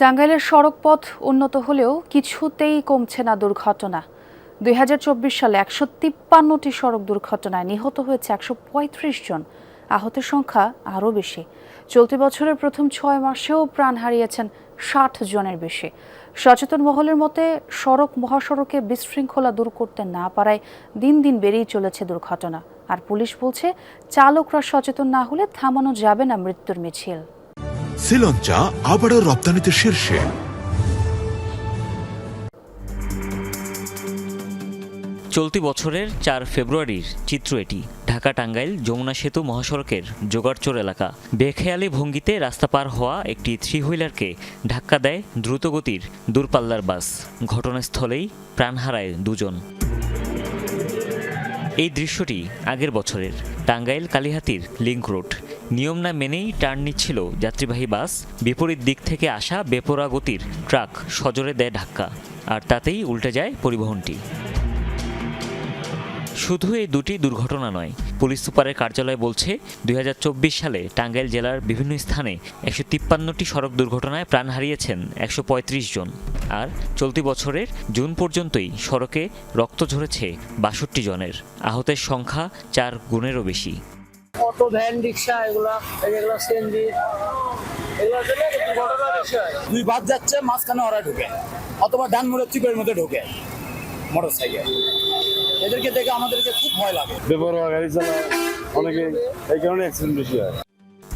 টাঙ্গাইলের সড়কপথ উন্নত হলেও কিছুতেই কমছে না দুর্ঘটনা। দুই হাজার চব্বিশ সালে একশো তিপ্পান্নটি সড়ক দুর্ঘটনায় নিহত হয়েছে একশো পঁয়ত্রিশ জন। আহতের সংখ্যা আরও বেশি। চলতি বছরের প্রথম ছয় মাসেও প্রাণ হারিয়েছেন ষাট জনের বেশি। সচেতন মহলের মতে, সড়ক মহাসড়কে বিশৃঙ্খলা দূর করতে না পারায় দিন দিন বেড়েই চলেছে দুর্ঘটনা। আর পুলিশ বলছে, চালকরা সচেতন না হলে থামানো যাবে না মৃত্যুর মিছিল। শ্রীলঞ্চা আবারও রপ্তানিতে শীর্ষে। চলতি বছরের চার ফেব্রুয়ারির চিত্র এটি। ঢাকা টাঙ্গাইল যমুনা সেতু মহাসড়কের জোগাড়চোর এলাকা। বেখেয়ালি ভঙ্গিতে রাস্তা পার হওয়া একটি থ্রি হুইলারকে ধাক্কা দেয় দ্রুতগতির দূরপাল্লার বাস। ঘটনাস্থলেই প্রাণ হারায় দুজন। এই দৃশ্যটি আগের বছরের। টাঙ্গাইল কালিহাতির লিঙ্ক রোড। নিয়ম না মেনেই টার্ন নিচ্ছিল যাত্রীবাহী বাস। বিপরীত দিক থেকে আসা বেপরা গতির ট্রাক সজোরে দেয় ধাক্কা, আর তাতেই উল্টে যায় পরিবহনটি। শুধু এই দুটি দুর্ঘটনা নয়, পুলিশ সুপারের কার্যালয় বলছে, দুই হাজার চব্বিশ সালে টাঙ্গাইল জেলার বিভিন্ন স্থানে একশো তিপ্পান্নটি সড়ক দুর্ঘটনায় প্রাণ হারিয়েছেন একশো পঁয়ত্রিশ জন। আর চলতি বছরের জুন পর্যন্তই সড়কে রক্ত ঝরেছে বাষট্টি জনের। আহতের সংখ্যা চার গুণেরও বেশি। অটো ভ্যান রিক্সা এগুলা এগুলো সিএনজি তুই জন্য দুই বাদ যাচ্ছে মাঝখানে ওরা ঢুকে। অথবা ডান মোড়ের চিপের মধ্যে ঢুকে মোটর সাইকেল এদেরকে দেখে আমাদেরকে খুব ভয় লাগে। বেপরোয়া গাড়ি চালায়। অনেকে এই কারণে অ্যাক্সিডেন্ট বেশি হয়।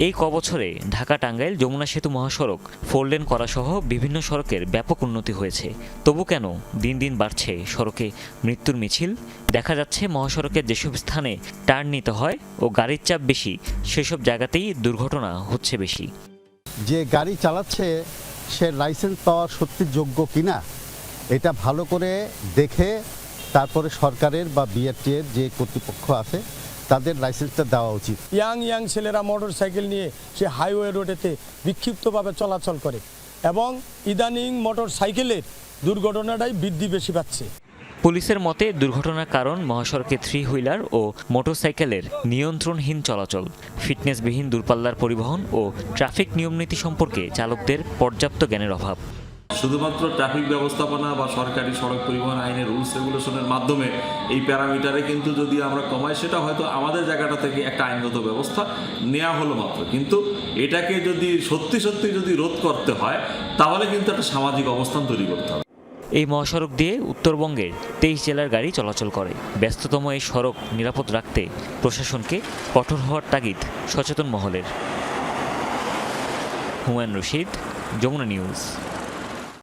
এই কবছরে ঢাকা টাঙ্গাইল যমুনা সেতু মহাসড়ক ফোর লেন করা সহ বিভিন্ন সড়কের ব্যাপক উন্নতি হয়েছে। তবু কেন দিন দিন বাড়ছে সড়কে মৃত্যুর মিছিল? দেখা যাচ্ছে মহাসড়কের যেসব স্থানে টার্ন নিতে হয় ও গাড়ির চাপ বেশি, সেসব জায়গাতেই দুর্ঘটনা হচ্ছে বেশি। যে গাড়ি চালাচ্ছে, সে লাইসেন্স পাওয়ার সত্যি যোগ্য কিনা, এটা ভালো করে দেখে তারপরে সরকারের বা বিআরটি এর যে কর্তৃপক্ষ আছে তাদের লাইসেন্সটা দেওয়া উচিত। ইয়াং ইয়াং ছেলেরা মোটর সাইকেল নিয়ে সে হাইওয়ে রোডেতে বিক্ষিপ্তভাবে চলাচল করে এবং ইদানিং মোটর সাইকেলের দুর্ঘটনাটাই বৃদ্ধি বেশি পাচ্ছে। পুলিশের মতে দুর্ঘটনার কারণ মহাসড়কে থ্রি হুইলার ও মোটরসাইকেলের নিয়ন্ত্রণহীন চলাচল ফিটনেসবিহীন দূরপাল্লার পরিবহন ও ট্রাফিক নিয়মনীতি সম্পর্কে চালকদের পর্যাপ্ত জ্ঞানের অভাব। শুধুমাত্র ট্রাফিক ব্যবস্থাপনা বা সরকারি সড়ক পরিবহন আইনের রুলস রেগুলেশনের মাধ্যমে এই প্যারামিটারে কিন্তু যদি আমরা কমাই, সেটা হয়তো আমাদের জায়গাটা থেকে একটা আইনগত ব্যবস্থা নেওয়া হলো মাত্র। কিন্তু এটাকে যদি সত্যি সত্যি যদি রোধ করতে হয়, তাহলে কিন্তু একটা সামাজিক অবস্থান তৈরি করতে হবে। এই মহাসড়ক দিয়ে উত্তরবঙ্গের তেইশ জেলার গাড়ি চলাচল করে। ব্যস্ততম এই সড়ক নিরাপদ রাখতে প্রশাসনকে কঠোর হওয়ার তাগিদ সচেতন মহলের। হুমায়ুন রশিদ, যমুনা নিউজ।